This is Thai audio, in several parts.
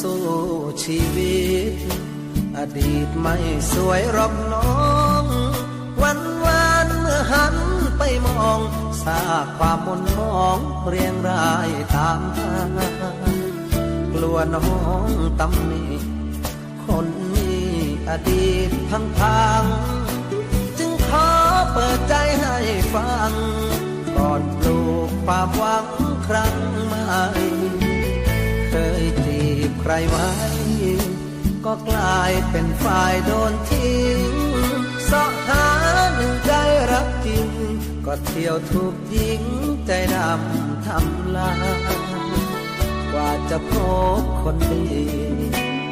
สู้ชีวิต อดีตไม่สวยรอกน้อง วันวานเมื่อหันไปมองซากความมนมองเรียงรายตามทางกลัวน้องตำหนิคนมีอดีตพังพังจึงขอเปิดใจให้ฟัง ก่อนปลูกความหวังครั้งใหม่ รไว้ ก็กลายเป็นฝ่ายโดนทิ้งเสาะหาหนึ่งใจรักจริง ก็เที่ยวถูกยิงใจดำทำลายกว่าจะพบคนดี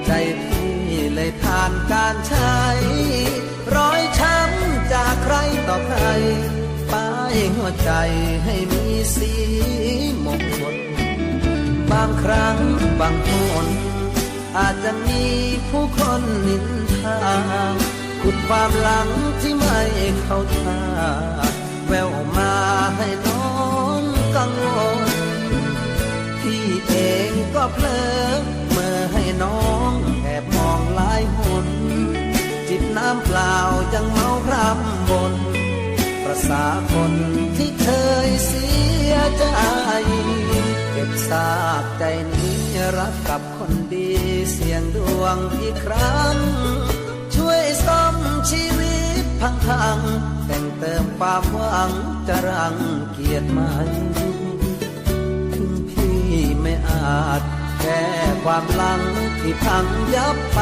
ใจพี่เลยผ่านการใช้รอยช้ำจากใครต่อใครป้ายหัวใจให้มีสีมงคลบางครั้งบางคน อาจจะมีผู้คนนินทาขุดความหลังที่ไม่เข้าท่าแววมาให้น้องกังวลพี่เองก็เพลอเมื่อให้น้องแอบมองหลายหนจิบน้ำเปล่ายังเมาพรำบนประสาคนที่เคยเสียใจ เก็บซากใจนี้ รักกับคนดีเสี่ยงดวงอีกครั้ง ช่วยซ่อมชีวิตพังพังแต่งเติมความหวังจะรังเกียรติไหมถึงพี่ไม่อาจแก้ความหลังที่พังยับไป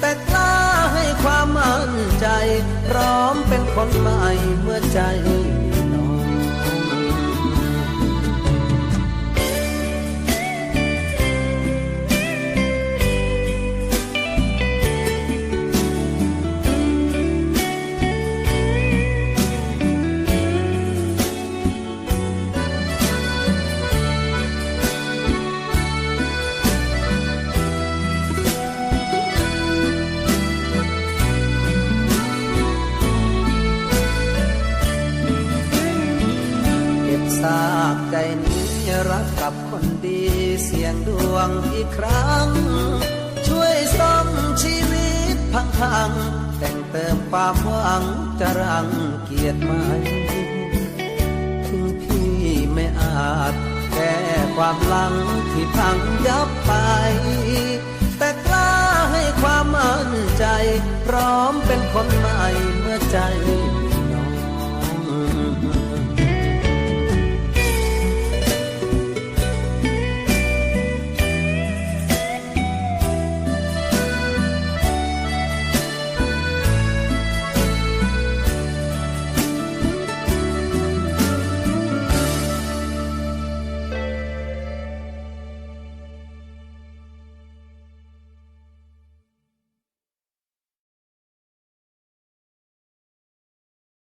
แต่กล้าให้ความมั่นใจพร้อมเป็นคนใหม่เมื่อใจ เก็บซากใจนี้รักกับคนดีเสียงดวงอีกครั้ง ช่วยซ่อมชีวิตพังพังแต่งเติมความหวังจะรังเกียรติไหมถึงพี่ไม่อาจแก้ความหลังที่พังยับไป แต่กล้าให้ความมั่นใจ พร้อมเป็นคนใหม่เมื่อใจ